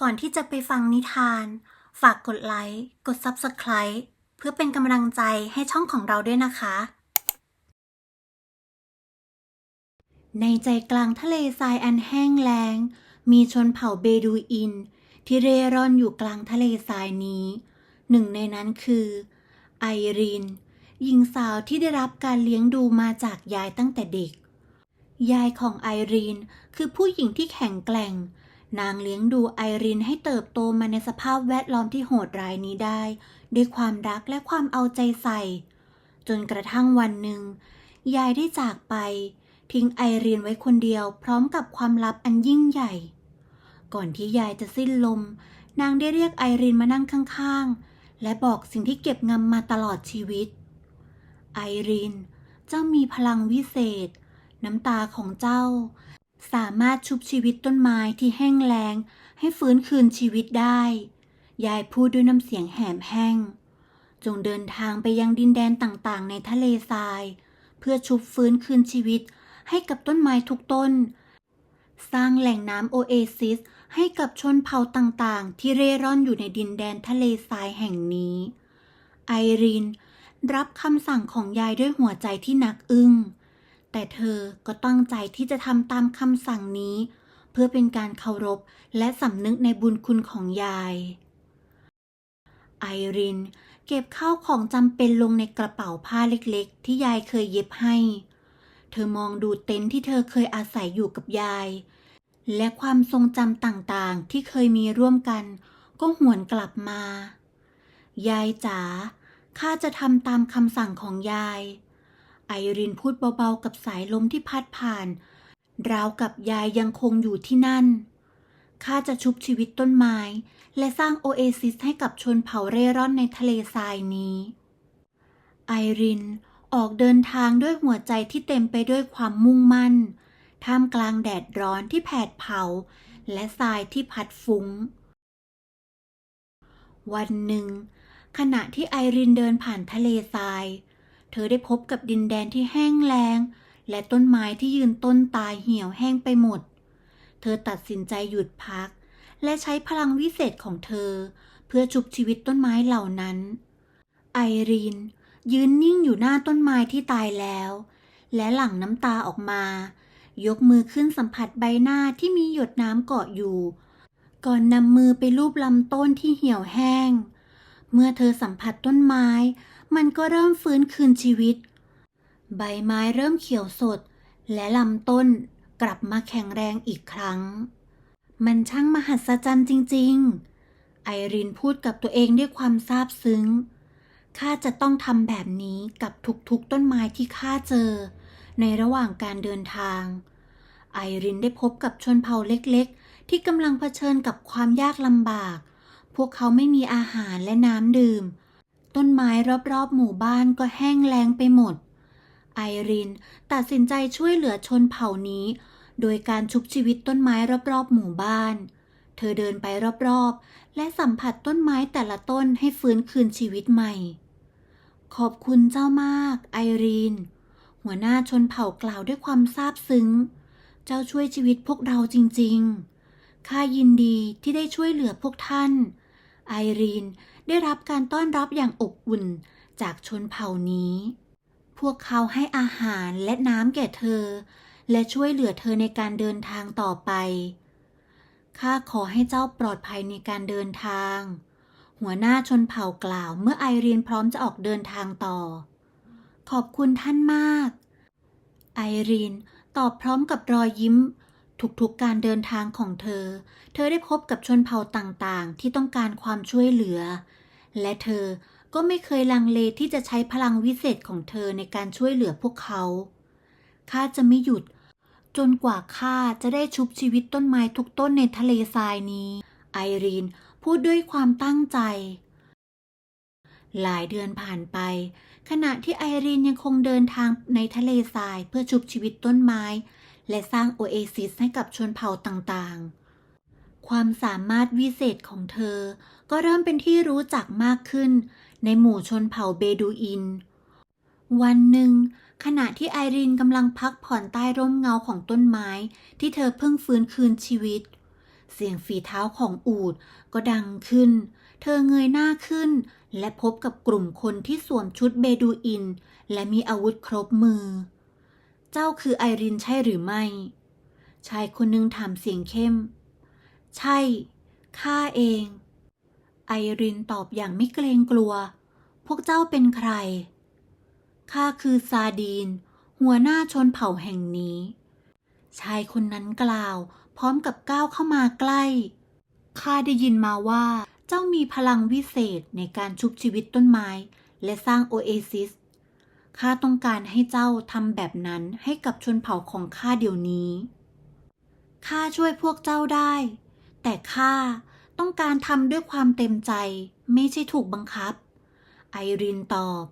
ก่อนที่จะไปฟังนิทาน ฝากกดไลค์ กด Subscribe เพื่อเป็นกำลังใจให้ช่องของเราด้วยนะคะ ในใจกลางทะเลทรายอันแห้งแล้ง มีชนเผ่าเบดูอิน ที่เร่ร่อนอยู่กลางทะเลทรายนี้ หนึ่งในนั้นคือไอรีนหญิงสาวที่ได้รับการเลี้ยงดูมาจากยายตั้งแต่เด็ก ยายของไอรีนคือผู้หญิงที่แข็งแกร่ง นางเลี้ยงดูไอรีนให้เติบโตมาในสภาพแวดล้อมที่โหดร้ายนี้ได้ ด้วยความรักและความเอาใจใส่ จนกระทั่งวันหนึ่ง ยายได้จากไป ทิ้งไอรีนไว้คนเดียวพร้อมกับความลับอันยิ่งใหญ่ ก่อนที่ยายจะสิ้นลม นางได้เรียกไอรีนมานั่งข้างๆ และบอกสิ่งที่เก็บงำมาตลอดชีวิต ไอรีนเจ้ามีพลังวิเศษ น้ำตาของเจ้า สามารถชุบชีวิตต้นไม้ที่แห้งแล้ง ให้ฟื้นคืนชีวิตได้ ยายพูดด้วยน้ำเสียงแหบแห้ง จงเดินทางไปยังดินแดนต่างๆ ในทะเลทราย เพื่อชุบฟื้นคืนชีวิตให้กับต้นไม้ทุกต้น สร้างแหล่งน้ำโอเอซิส ให้กับชนเผ่าต่างๆ ที่เร่ร่อนอยู่ในดินแดนทะเลทรายแห่งนี้ ไอรีนรับคำสั่งของยายด้วยหัวใจที่หนักอึ้ง แต่เธอก็ตั้งใจที่จะทำตามคำสั่งนี้ เพื่อเป็นการเคารพและสำนึกในบุญคุณของยาย ไอรินเก็บข้าวของจำเป็นลงในกระเป๋าผ้าเล็กๆ ที่ยายเคยเย็บให้ เธอมองดูเต็นท์ที่เธอเคยอาศัยอยู่กับยาย และความทรงจำต่างๆที่เคยมีร่วมกัน ก็หวนกลับมา ยายจ๋าข้าจะทำตามคำสั่งของยาย ไอรินพูดเบาๆกับสายลมที่พัดผ่าน ราวกับยายยังคงอยู่ที่นั่น ข้าจะชุบชีวิตต้นไม้ และสร้างโอเอซิสให้กับชนเผ่าเร่ร่อนในทะเลทรายนี้ ไอรินออกเดินทางด้วยหัวใจที่เต็มไปด้วยความมุ่งมั่น ท่ามกลางแดดร้อนที่แผดเผา และทรายที่พัดฟุง้ง วันหนึ่ง ขณะที่ไอรินเดินผ่านทะเลทราย เธอได้พบกับดินแดนที่แห้งแล้ง และต้นไม้ที่ยืนต้นตายเหี่ยวแห้งไปหมด เธอตัดสินใจหยุดพัก และใช้พลังวิเศษของเธอ เพื่อชุบชีวิตต้นไม้เหล่านั้น ไอรีน ยืนนิ่งอยู่หน้าต้นไม้ที่ตายแล้ว และหลั่งน้ำตาออกมา ยกมือขึ้นสัมผัสใบหน้าที่มีหยดน้ำเกาะอยู่ ก่อนนำมือไปลูบลำต้นที่เหี่ยวแห้ง เมื่อเธอสัมผัสต้นไม้ มันก็เริ่มฟื้นคืนชีวิต ใบไม้เริ่มเขียวสด และลำต้นกลับมาแข็งแรงอีกครั้ง มันช่างมหัศจรรย์จริง ๆ ไอรินพูดกับตัวเองด้วยความซาบซึ้ง ข้าจะต้องทำแบบนี้กับทุกๆต้นไม้ที่ข้าเจอ ในระหว่างการเดินทาง ไอรินได้พบกับชนเผ่าเล็กๆ ที่กำลังเผชิญกับความยากลำบาก พวกเขาไม่มีอาหารและน้ำดื่ม ต้นไม้รอบๆ หมู่บ้านก็แห้งแล้งไปหมด ไอรินตัดสินใจช่วยเหลือชนเผ่านี้ โดยการชุบชีวิตต้นไม้รอบๆ หมู่บ้าน เธอเดินไปรอบๆ และสัมผัสต้นไม้แต่ละต้นให้ฟื้นคืนชีวิตใหม่ ขอบคุณเจ้ามาก ไอรีน หัวหน้าชนเผ่ากล่าวด้วยความซาบซึ้ง เจ้าช่วยชีวิตพวกเราจริง ๆข้ายินดีที่ได้ช่วยเหลือพวกท่าน ไอรีน ได้รับการต้อนรับอย่างอบอุ่นจากชนเผ่านี้ พวกเขาให้อาหารและน้ำแก่เธอ และช่วยเหลือเธอในการเดินทางต่อไป ข้าขอให้เจ้าปลอดภัยในการเดินทาง หัวหน้าชนเผ่ากล่าวเมื่อไอรีนพร้อมจะออกเดินทางต่อ ขอบคุณท่านมาก ไอรีนตอบพร้อมกับรอยยิ้มทุกๆการเดินทางของเธอ เธอได้พบกับชนเผ่าต่างๆ ที่ต้องการความช่วยเหลือ และเธอก็ไม่เคยลังเลที่จะใช้พลังวิเศษของเธอในการช่วยเหลือพวกเขา ข้าจะไม่หยุด จนกว่าข้าจะได้ชุบชีวิตต้นไม้ทุกต้นในทะเลทรายนี้ ไอรีนพูดด้วยความตั้งใจ หลายเดือนผ่านไป ขณะที่ไอรีนยังคงเดินทางในทะเลทรายเพื่อชุบชีวิตต้นไม้ และสร้างโอเอซิสให้กับชนเผ่าต่างๆ ความสามารถวิเศษของเธอ ก็เริ่มเป็นที่รู้จักมากขึ้น ในหมู่ชนเผ่าเบดูอิน วันหนึ่ง ขณะที่ไอรีนกำลังพักผ่อนใต้ร่มเงาของต้นไม้ ที่เธอเพิ่งฟื้นคืนชีวิต เสียงฝีเท้าของอูดก็ดังขึ้น เธอเงยหน้าขึ้น และพบกับกลุ่มคนที่สวมชุดเบดูอิน และมีอาวุธครบมือ เจ้าคือไอรินใช่หรือไม่ชายคนหนึ่งถามเสียงเข้ม ใช่ ข้าเอง ไอรินตอบอย่างไม่เกรงกลัว พวกเจ้าเป็นใคร ข้าคือซาดีน หัวหน้าชนเผ่าแห่งนี้ ชายคนนั้นกล่าว พร้อมกับก้าวเข้ามาใกล้ ข้าได้ยินมาว่า เจ้ามีพลังวิเศษในการชุบชีวิตต้นไม้ และสร้างโอเอซิส ข้าต้องการให้เจ้าทำแบบนั้นให้กับชนเผ่าของข้าเดี๋ยวนี้ข้าช่วยพวกเจ้าได้ แต่ข้าต้องการทำด้วยความเต็มใจ ไม่ใช่ถูกบังคับ ไอรินตอบ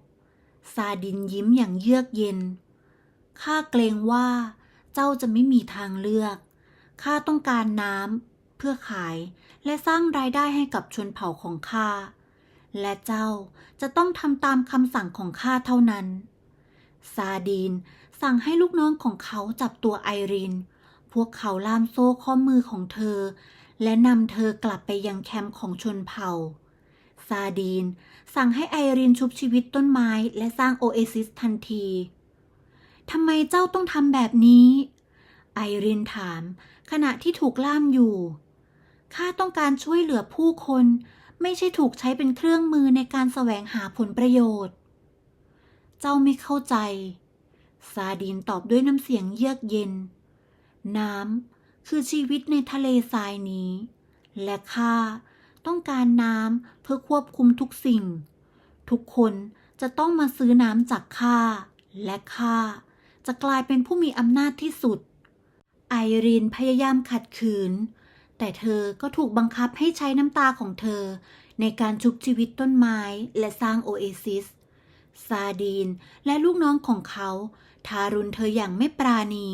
ซาดินยิ้มอย่างเยือกเย็น ข้าเกรงว่า เจ้าจะไม่มีทางเลือก ข้าต้องการน้ำเพื่อขายและสร้างรายได้ให้กับชนเผ่าของข้า และเจ้าจะต้องทำตามคำสั่งของข้าเท่านั้น ซาดีนสั่งให้ลูกน้องของเขาจับตัวไอริน พวกเขาล่ามโซ่ข้อมือของเธอ และนำเธอกลับไปยังแคมป์ของชนเผ่า ซาดีน สั่งให้ไอรินชุบชีวิตต้นไม้และสร้างโอเอซิสทันที ทำไมเจ้าต้องทำแบบนี้ ไอรินถาม ขณะที่ถูกล่ามอยู่ ข้าต้องการช่วยเหลือผู้คน ไม่ใช่ถูกใช้เป็นเครื่องมือในการแสวงหาผลประโยชน์ เจ้าไม่เข้าใจ ซาดีนตอบด้วยน้ำเสียงเยือกเย็น น้ำ คือชีวิตในทะเลทรายนี้ และข้าต้องการน้ำเพื่อควบคุมทุกสิ่ง ทุกคนจะต้องมาซื้อน้ำจากข้าและข้าจะกลายเป็นผู้มีอำนาจที่สุด ไอรีนพยายามขัดขืน แต่เธอก็ถูกบังคับให้ใช้น้ำตาของเธอ ในการชุบชีวิตต้นไม้และสร้างโอเอซิส ซาดีนและลูกน้องของเขา ทารุณเธออย่างไม่ปราณี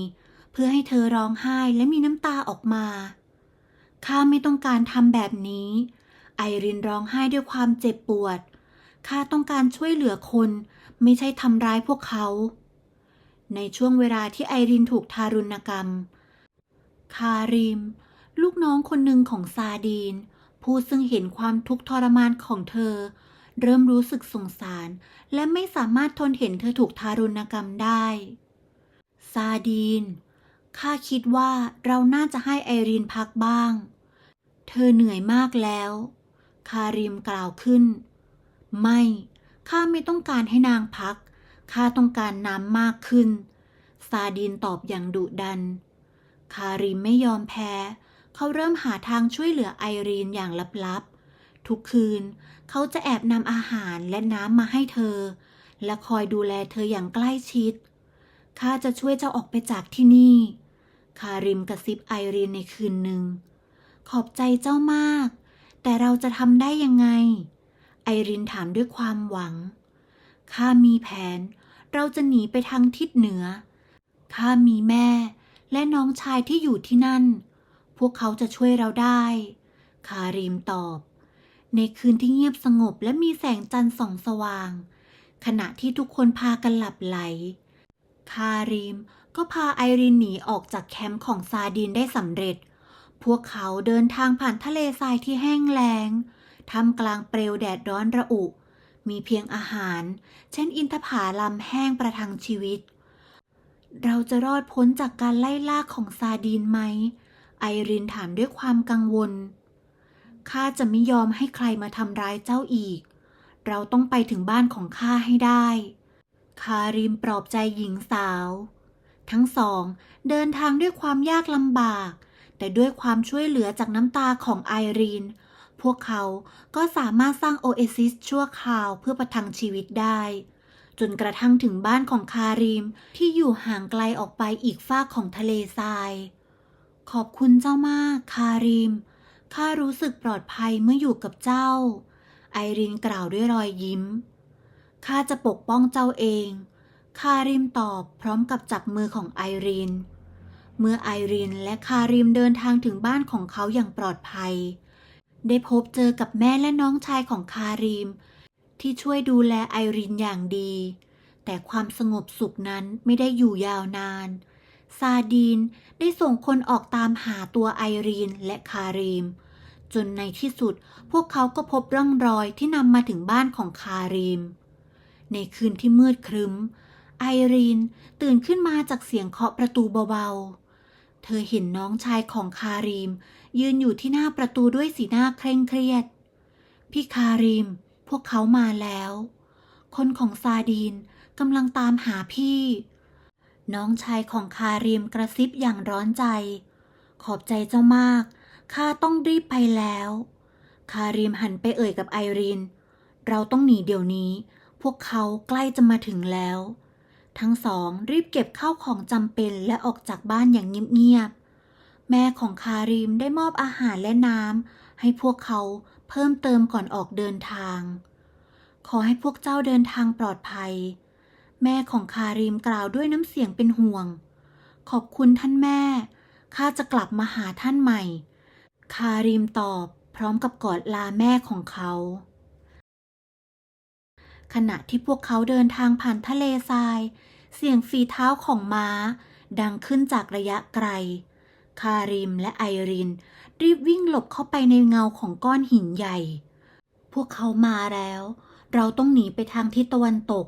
เพื่อให้เธอร้องไห้และมีน้ำตาออกมา ข้าไม่ต้องการทำแบบนี้ ไอรินร้องไห้ด้วยความเจ็บปวด ข้าต้องการช่วยเหลือคน ไม่ใช่ทำร้ายพวกเขา ในช่วงเวลาที่ไอรินถูกทารุณกรรม คาริม ลูกน้องคนหนึ่งของซาดีน ผู้ซึ่งเห็นความทุกข์ทรมานของเธอ เริ่มรู้สึกสงสาร และไม่สามารถทนเห็นเธอถูกทารุณกรรมได้ซาดีน ข้าคิดว่าเราน่าจะให้ไอรีนพักบ้าง เธอเหนื่อยมากแล้ว คาริมกล่าวขึ้น ไม่ ข้าไม่ต้องการให้นางพัก ข้าต้องการน้ำมากขึ้น ซาดีนตอบอย่างดุดัน คาริมไม่ยอมแพ้ เขาเริ่มหาทางช่วยเหลือไอรีนอย่างลับๆ ทุกคืน เขาจะแอบนำอาหารและน้ำมาให้เธอ และคอยดูแลเธออย่างใกล้ชิด ข้าจะช่วยเจ้าออกไปจากที่นี่ คาริมกระซิบไอรีนในคืนหนึ่ง ขอบใจเจ้ามาก แต่เราจะทำได้ยังไง ไอรินถามด้วยความหวัง ข้ามีแผน เราจะหนีไปทางทิศเหนือ ข้ามีแม่และน้องชายที่อยู่ที่นั่น พวกเขาจะช่วยเราได้ คาริมตอบ ในคืนที่เงียบสงบและมีแสงจันทร์ส่องสว่าง ขณะที่ทุกคนพากันหลับไหล คาริม ก็พาไอรินหนีออกจากแคมป์ของซาดินได้สำเร็จ พวกเขาเดินทางผ่านทะเลทรายที่แห้งแล้งท่ามกลางเปลวแดดร้อนระอุ มีเพียงอาหาร เช่นอินทผาลัมแห้งประทังชีวิต เราจะรอดพ้นจากการไล่ล่าของซาดีนไหม ไอรินถามด้วยความกังวล ข้าจะไม่ยอมให้ใครมาทำร้ายเจ้าอีก เราต้องไปถึงบ้านของข้าให้ได้ คาริมปลอบใจหญิงสาว ทั้งสอง เดินทางด้วยความยากลำบาก แต่ด้วยความช่วยเหลือจากน้ำตาของไอรีน พวกเขาก็สามารถสร้างโอเอซิสชั่วคราวเพื่อประทังชีวิตได้ จนกระทั่งถึงบ้านของคาริมที่อยู่ห่างไกลออกไปอีกฟากของทะเลทราย ขอบคุณเจ้ามาก คาริมข้ารู้สึกปลอดภัยเมื่ออยู่กับเจ้า ไอรินกล่าวด้วยรอยยิ้ม ข้าจะปกป้องเจ้าเอง คาริมตอบพร้อมกับจับมือของไอรินเมื่อไอรินและคาริมเดินทางถึงบ้านของเขาอย่างปลอดภัย ได้พบเจอกับแม่และน้องชายของคาริม ที่ช่วยดูแลไอรินอย่างดี แต่ความสงบสุขนั้นไม่ได้อยู่ยาวนาน ซาดีนได้ส่งคนออกตามหาตัวไอรีนและคารีมจนในที่สุดพวกเขาก็พบร่องรอยที่นำมาถึงบ้านของคารีมในคืนที่มืดครึ้ม ไอรีนตื่นขึ้นมาจากเสียงเคาะประตูเบาๆ เธอเห็นน้องชายของคารีม ยืนอยู่ที่หน้าประตูด้วยสีหน้าเคร่งเครียด พี่คารีม พวกเขามาแล้ว คนของซาดีนกำลังตามหาพี่ น้องชายของคารีมกระซิบอย่างร้อนใจ ขอบใจเจ้ามาก ข้าต้องรีบไปแล้ว คารีมหันไปเอ่ยกับไอรีน เราต้องหนีเดี๋ยวนี้ พวกเขาใกล้จะมาถึงแล้ว ทั้งสองรีบเก็บข้าวของจำเป็นและออกจากบ้านอย่างเงียบๆ แม่ของคารีมได้มอบอาหารและน้ำให้พวกเขาเพิ่มเติมก่อนออกเดินทาง ขอให้พวกเจ้าเดินทางปลอดภัย แม่ของคารีมกล่าวด้วยน้ำเสียงเป็นห่วง ขอบคุณท่านแม่ ข้าจะกลับมาหาท่านใหม่ คารีมตอบพร้อมกับกอดลาแม่ของเขา ขณะที่พวกเขาเดินทางผ่านทะเลทราย เสียงฝีเท้าของม้า ดังขึ้นจากระยะไกล คาริมและไอริน รีบวิ่งหลบเข้าไปในเงาของก้อนหินใหญ่ พวกเขามาแล้ว เราต้องหนีไปทางทิศตะวันตก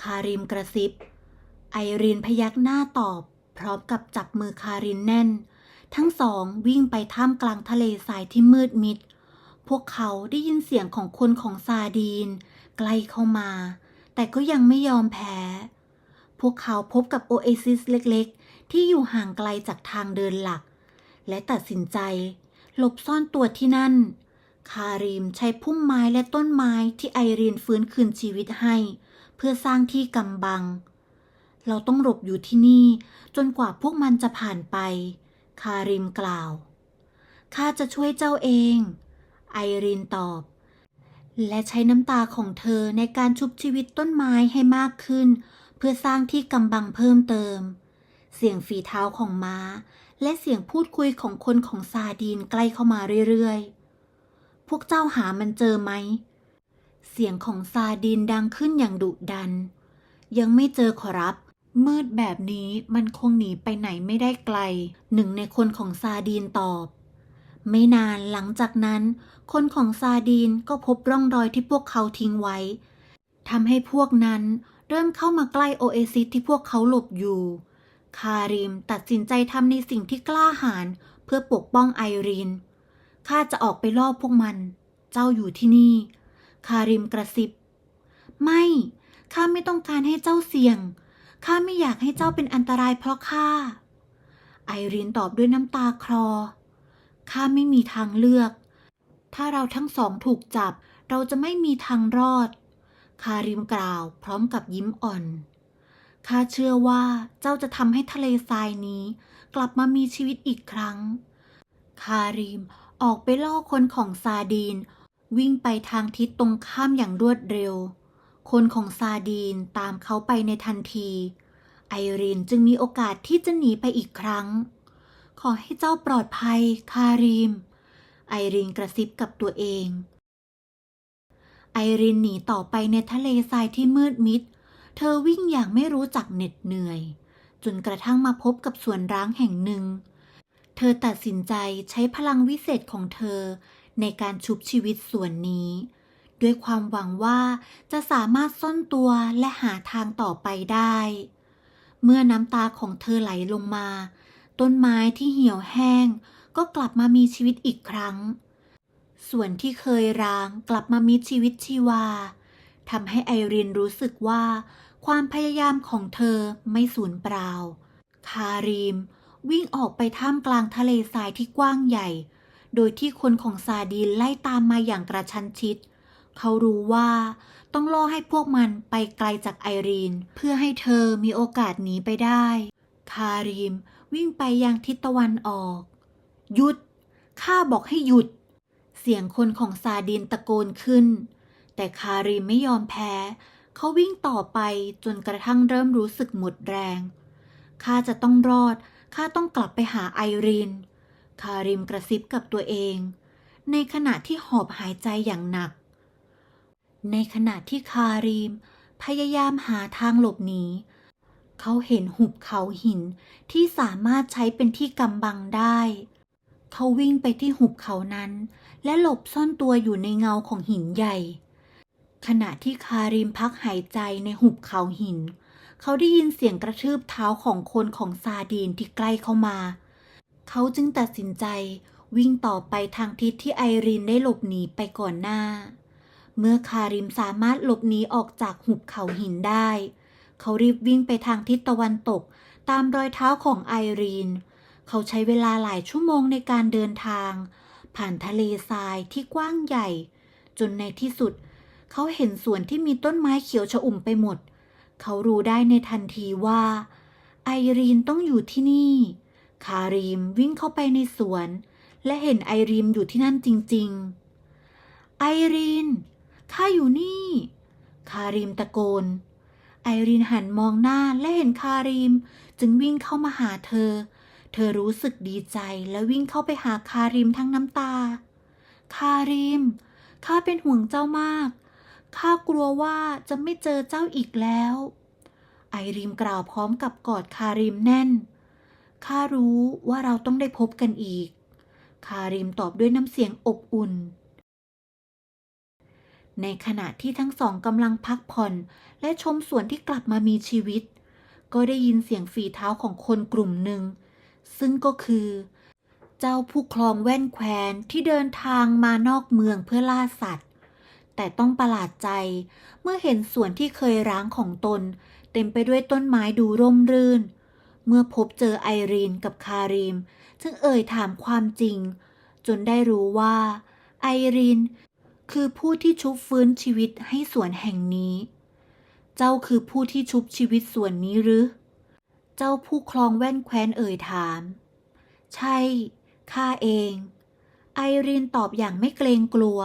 คาริมกระซิบ ไอรินพยักหน้าตอบ พร้อมกับจับมือคารินแน่น ทั้งสองวิ่งไปท่ามกลางทะเลทรายที่มืดมิด พวกเขาได้ยินเสียงของคนของซาดีน ใกล้เข้ามา แต่ก็ยังไม่ยอมแพ้ พวกเขาพบกับโอเอซิสเล็กๆ ที่อยู่ห่างไกลจากทางเดินหลัก และตัดสินใจ หลบซ่อนตัวที่นั่น คาริมใช้พุ่มไม้และต้นไม้ที่ไอรีนฟื้นคืนชีวิตให้ เพื่อสร้างที่กำบัง เราต้องหลบอยู่ที่นี่ จนกว่าพวกมันจะผ่านไป คาริมกล่าวข้าจะช่วยเจ้าเอง ไอรีนตอบ และใช้น้ำตาของเธอในการชุบชีวิตต้นไม้ให้มากขึ้น เพื่อสร้างที่กำบังเพิ่มเติม เสียงฝีเท้าของม้า และเสียงพูดคุยของคนของซาดีนใกล้เข้ามาเรื่อยๆ พวกเจ้าหามันเจอไหม เสียงของซาดีนดังขึ้นอย่างดุดัน ยังไม่เจอขอรับ มืดแบบนี้มันคงหนีไปไหนไม่ได้ไกล หนึ่งในคนของซาดีนตอบ ไม่นานหลังจากนั้น คนของซาดีนก็พบร่องรอยที่พวกเขาทิ้งไว้ทำให้พวกนั้นเริ่มเข้ามาใกล้โอเอซิสที่พวกเขาหลบอยู่ คาริมตัดสินใจทำในสิ่งที่กล้าหาญเพื่อปกป้องไอรีน ข้าจะออกไปล่อพวกมัน เจ้าอยู่ที่นี่ คาริมกระซิบ ไม่ ข้าไม่ต้องการให้เจ้าเสี่ยง ข้าไม่อยากให้เจ้าเป็นอันตรายเพราะข้า ไอรีนตอบด้วยน้ำตาคลอ ข้าไม่มีทางเลือก ถ้าเราทั้งสองถูกจับ เราจะไม่มีทางรอด คาริมกล่าวพร้อมกับยิ้มอ่อนข้าเชื่อว่าเจ้าจะทำให้ทะเลทรายนี้ กลับมามีชีวิตอีกครั้ง คาริมออกไปล่อคนของซาดีน วิ่งไปทางทิศตรงข้ามอย่างรวดเร็ว คนของซาดีนตามเขาไปในทันที ไอรินจึงมีโอกาสที่จะหนีไปอีกครั้ง ขอให้เจ้าปลอดภัย คาริมไอรินกระซิบกับตัวเอง ไอรินหนีต่อไปในทะเลทรายที่มืดมิด เธอวิ่งอย่างไม่รู้จักเหน็ดเหนื่อย จนกระทั่งมาพบกับสวนร้างแห่งหนึ่ง เธอตัดสินใจใช้พลังวิเศษของเธอ ในการชุบชีวิตส่วนนี้ ด้วยความหวังว่าจะสามารถซ่อนตัวและหาทางต่อไปได้ เมื่อน้ำตาของเธอไหลลงมา ต้นไม้ที่เหี่ยวแห้ง ก็กลับมามีชีวิตอีกครั้ง ส่วนที่เคยร้างกลับมามีชีวิตชีวาทำให้ไอรินรู้สึกว่า ความพยายามของเธอไม่สูญเปล่า คารีม วิ่งออกไปท่ามกลางทะเลทรายที่กว้างใหญ่ โดยที่คนของซาดีนไล่ตามมาอย่างกระชั้นชิด เขารู้ว่าต้องล่อให้พวกมันไปไกลจากไอรีน เพื่อให้เธอมีโอกาสหนีไปได้ คารีม วิ่งไปยังทิศตะวันออก หยุด ข้าบอกให้หยุด เสียงคนของซาดินตะโกนขึ้น แต่คาริมไม่ยอมแพ้ เขาวิ่งต่อไปจนกระทั่งเริ่มรู้สึกหมดแรง ข้าจะต้องรอด ข้าต้องกลับไปหาไอริน คาริมกระซิบกับตัวเอง ในขณะที่หอบหายใจอย่างหนัก ในขณะที่คาริมพยายามหาทางหลบหนี เขาเห็นหุบเขาหินที่สามารถใช้เป็นที่กำบังได้ เขาวิ่งไปที่หุบเขานั้น และหลบซ่อนตัวอยู่ในเงาของหินใหญ่ ขณะที่คาริมพักหายใจในหุบเขาหิน เขาได้ยินเสียงกระทืบเท้าของคนของซาดีนที่ใกล้เข้ามา เขาจึงตัดสินใจวิ่งต่อไปทางทิศที่ไอรีนได้หลบหนีไปก่อนหน้า เมื่อคาริมสามารถหลบหนีออกจากหุบเขาหินได้เขารีบวิ่งไปทางทิศตะวันตก ตามรอยเท้าของไอรีน เขาใช้เวลาหลายชั่วโมงในการเดินทาง ผ่านทะเลทรายที่กว้างใหญ่ จนในที่สุด เขาเห็นสวนที่มีต้นไม้เขียวชอุ่มไปหมด เขารู้ได้ในทันทีว่า ไอรีนต้องอยู่ที่นี่ คารีมวิ่งเข้าไปในสวน และเห็นไอรีมอยู่ที่นั่นจริง ๆ ไอรีนข้าอยู่นี่ คารีมตะโกน ไอรีนหันมองหน้าและเห็นคารีม จึงวิ่งเข้ามาหาเธอ เธอรู้สึกดีใจและวิ่งเข้าไปหาคาริมทั้งน้ำตา คาริมข้าเป็นห่วงเจ้ามาก ข้ากลัวว่าจะไม่เจอเจ้าอีกแล้ว ไอริมกล่าวพร้อมกับกอดคาริมแน่น ข้ารู้ว่าเราต้องได้พบกันอีก คาริมตอบด้วยน้ำเสียงอบอุ่น ในขณะที่ทั้งสองกำลังพักผ่อน และชมสวนที่กลับมามีชีวิต ก็ได้ยินเสียงฝีเท้าของคนกลุ่มหนึ่ง ซึ่งก็คือ เจ้าผู้ครองแว่นแควนที่เดินทางมานอกเมืองเพื่อล่าสัตว์ แต่ต้องประหลาดใจเมื่อเห็นสวนที่เคยร้างของตน เต็มไปด้วยต้นไม้ดูร่มรื่น เมื่อพบเจอไอรีนกับคาริมจึงเอ่ยถามความจริง จนได้รู้ว่าไอรีน คือผู้ที่ชุบฟื้นชีวิตให้สวนแห่งนี้ เจ้าคือผู้ที่ชุบชีวิตส่วนนี้หรือ เจ้าผู้ครองแว่นแคว้นเอ่ยถาม ใช่ ข้าเอง ไอรีนตอบอย่างไม่เกรงกลัว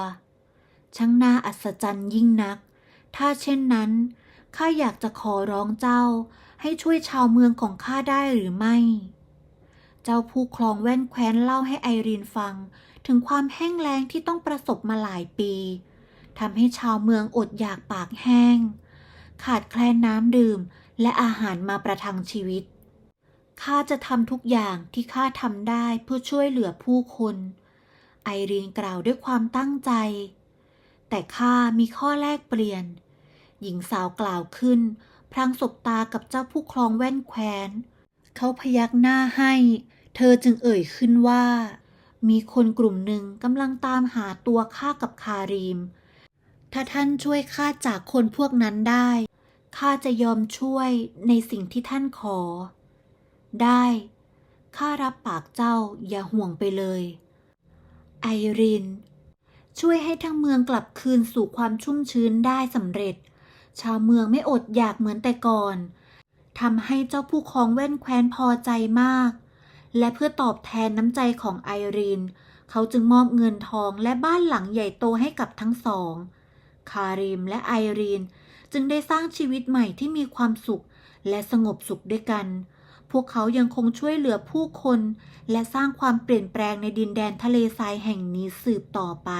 ช่างน่าอัศจรรย์ยิ่งนัก ถ้าเช่นนั้น ข้าอยากจะขอร้องเจ้า ให้ช่วยชาวเมืองของข้าได้หรือไม่ เจ้าผู้ครองแว่นแคว้นเล่าให้ไอรีนฟัง ถึงความแห้งแล้งที่ต้องประสบมาหลายปีทำให้ชาวเมืองอดอยากปากแห้ง ขาดแคลนน้ำดื่มและอาหารมาประทังชีวิต ข้าจะทำทุกอย่างที่ข้าทำได้เพื่อช่วยเหลือผู้คน ไอรีนกล่าวด้วยความตั้งใจ แต่ข้ามีข้อแลกเปลี่ยน หญิงสาวกล่าวขึ้น พลางสบตากับเจ้าผู้ครองแว่นแคว้น เขาพยักหน้าให้ เธอจึงเอ่ยขึ้นว่า มีคนกลุ่มหนึ่งกำลังตามหาตัวข้ากับคารีม ถ้าท่านช่วยข้าจากคนพวกนั้นได้ ข้าจะยอมช่วยในสิ่งที่ท่านขอ ได้ ข้ารับปากเจ้าอย่าห่วงไปเลย ไอริน ช่วยให้ทั้งเมืองกลับคืนสู่ความชุ่มชื้นได้สำเร็จ ชาวเมืองไม่อดอยากเหมือนแต่ก่อนทำให้เจ้าผู้ครองแว่นแคว้นพอใจมาก และเพื่อตอบแทนน้ำใจของไอรินเขาจึงมอบเงินทองและบ้านหลังใหญ่โตให้กับทั้งสอง คาริมและไอรีน จึงได้สร้างชีวิตใหม่ที่มีความสุขและสงบสุขด้วยกัน พวกเขายังคงช่วยเหลือผู้คน และสร้างความเปลี่ยนแปลงในดินแดนทะเลทรายแห่งนี้สืบต่อไป